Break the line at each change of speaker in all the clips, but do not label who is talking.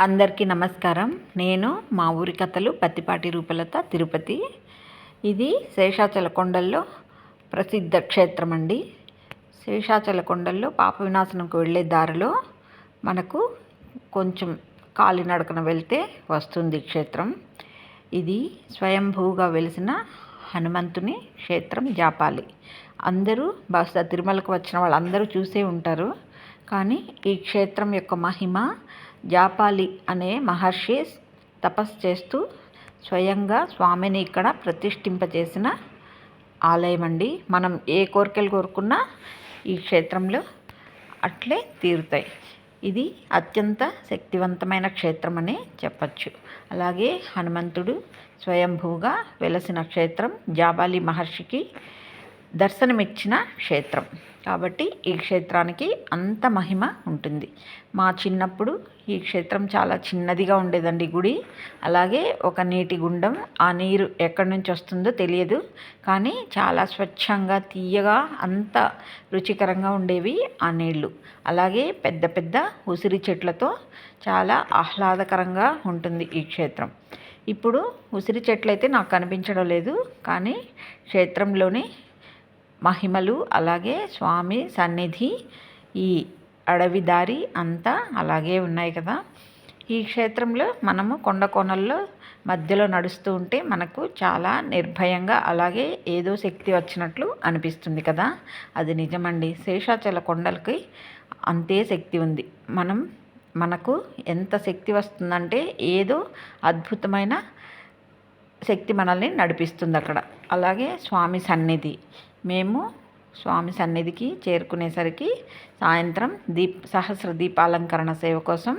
అందరికీ నమస్కారం. నేను మా ఊరి కథలు పత్తిపాటి రూపలత తిరుపతి. ఇది శేషాచల కొండల్లో ప్రసిద్ధ క్షేత్రం అండి. శేషాచల కొండల్లో పాప వినాశనంకు వెళ్ళే దారిలో మనకు కొంచెం కాలినడకన వెళ్తే వస్తుంది క్షేత్రం. ఇది స్వయంభూగా వెలిసిన హనుమంతుని క్షేత్రం జాపాలి. అందరూ బహుశా తిరుమలకు వచ్చిన వాళ్ళందరూ చూసే ఉంటారు. కానీ ఈ క్షేత్రం యొక్క మహిమ జాపాలి అనే మహర్షి తపస్సు చేస్తూ స్వయంగా స్వామిని ఇక్కడ ప్రతిష్ఠింపజేసిన ఆలయం అండి. మనం ఏ కోరికలు కోరుకున్నా ఈ క్షేత్రంలో అట్లే తీరుతాయి. ఇది అత్యంత శక్తివంతమైన క్షేత్రం అని చెప్పచ్చు. అలాగే హనుమంతుడు స్వయంభూగా వెలసిన క్షేత్రం జాబాలి మహర్షికి దర్శనమిచ్చిన క్షేత్రం. కాబట్టి ఈ క్షేత్రానికి అంత మహిమ ఉంటుంది. మా చిన్నప్పుడు ఈ క్షేత్రం చాలా చిన్నదిగా ఉండేదండి గుడి. అలాగే ఒక నీటి గుండం ఆ నీరు ఎక్కడి నుంచి వస్తుందో తెలియదు. కానీ చాలా స్వచ్ఛంగా తీయగా అంత రుచికరంగా ఉండేవి ఆ నీళ్ళు. అలాగే పెద్ద పెద్ద ఉసిరి చెట్లతో చాలా ఆహ్లాదకరంగా ఉంటుంది ఈ క్షేత్రం. ఇప్పుడు ఉసిరి చెట్లు అయితే నాకు కనిపించడం లేదు. కానీ క్షేత్రంలోని మహిమలు అలాగే స్వామి సన్నిధి ఈ అడవి దారి అంతా అలాగే ఉన్నాయి కదా. ఈ క్షేత్రంలో మనము కొండ కోణల్లో మధ్యలో నడుస్తూ ఉంటే మనకు చాలా నిర్భయంగా అలాగే ఏదో శక్తి వచ్చినట్లు అనిపిస్తుంది కదా. అది నిజమండి. శేషాచల కొండలకి అంతే శక్తి ఉంది. మనం మనకు ఎంత శక్తి వస్తుందంటే ఏదో అద్భుతమైన శక్తి మనల్ని నడిపిస్తుంది అక్కడ. అలాగే స్వామి సన్నిధి. మేము స్వామి సన్నిధికి చేరుకునేసరికి సాయంత్రం దీప్ సహస్ర దీపాలంకరణ సేవ కోసం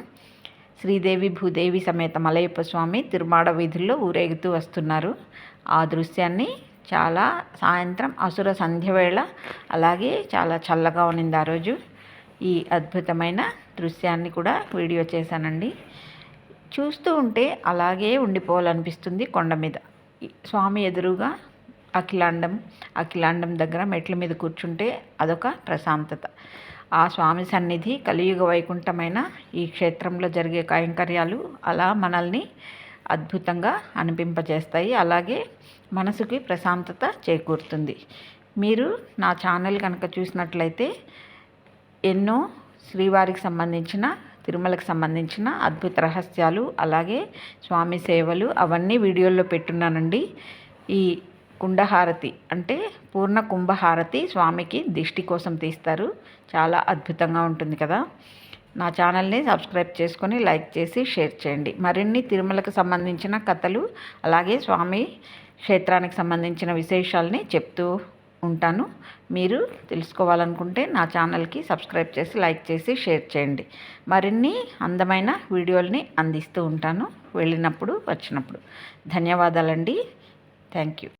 శ్రీదేవి భూదేవి సమేత మలయప్ప స్వామి తిరుమాడ వీధుల్లో ఊరేగుతూ వస్తున్నారు. ఆ దృశ్యాన్ని చాలా సాయంత్రం అసుర సంధ్య వేళ అలాగే చాలా చల్లగా ఉన్నింది ఆ రోజు. ఈ అద్భుతమైన దృశ్యాన్ని కూడా వీడియో చేశానండి. చూస్తూ ఉంటే అలాగే ఉండిపోవాలనిపిస్తుంది కొండ మీద. స్వామి ఎదురుగా అఖిలాండం అఖిలాండం దగ్గర మెట్ల మీద కూర్చుంటే అదొక ప్రశాంతత. ఆ స్వామి సన్నిధి కలియుగ వైకుంఠమైన ఈ క్షేత్రంలో జరిగే కైంకర్యాలు అలా మనల్ని అద్భుతంగా అనిపింపజేస్తాయి. అలాగే మనసుకి ప్రశాంతత చేకూరుతుంది. మీరు నా ఛానల్ కనుక చూసినట్లయితే ఎన్నో శ్రీవారికి సంబంధించిన తిరుమలకు సంబంధించిన అద్భుత రహస్యాలు అలాగే స్వామి సేవలు అవన్నీ వీడియోల్లో పెట్టున్నానండి. ఈ కుండహారతి అంటే పూర్ణ కుంభహారతి స్వామికి దిష్టి కోసం తీస్తారు. చాలా అద్భుతంగా ఉంటుంది కదా. నా ఛానల్ని సబ్స్క్రైబ్ చేసుకొని లైక్ చేసి షేర్ చేయండి. మరిన్ని తిరుమలకు సంబంధించిన కథలు అలాగే స్వామి క్షేత్రానికి సంబంధించిన విశేషాలని చెప్తూ ఉంటాను. మీరు తెలుసుకోవాలనుకుంటే నా ఛానల్కి సబ్స్క్రైబ్ చేసి లైక్ చేసి షేర్ చేయండి. మరిన్ని అందమైన వీడియోల్ని అందిస్తూ ఉంటాను. వెళ్ళినప్పుడు వచ్చినప్పుడు. ధన్యవాదాలండి. Thank you.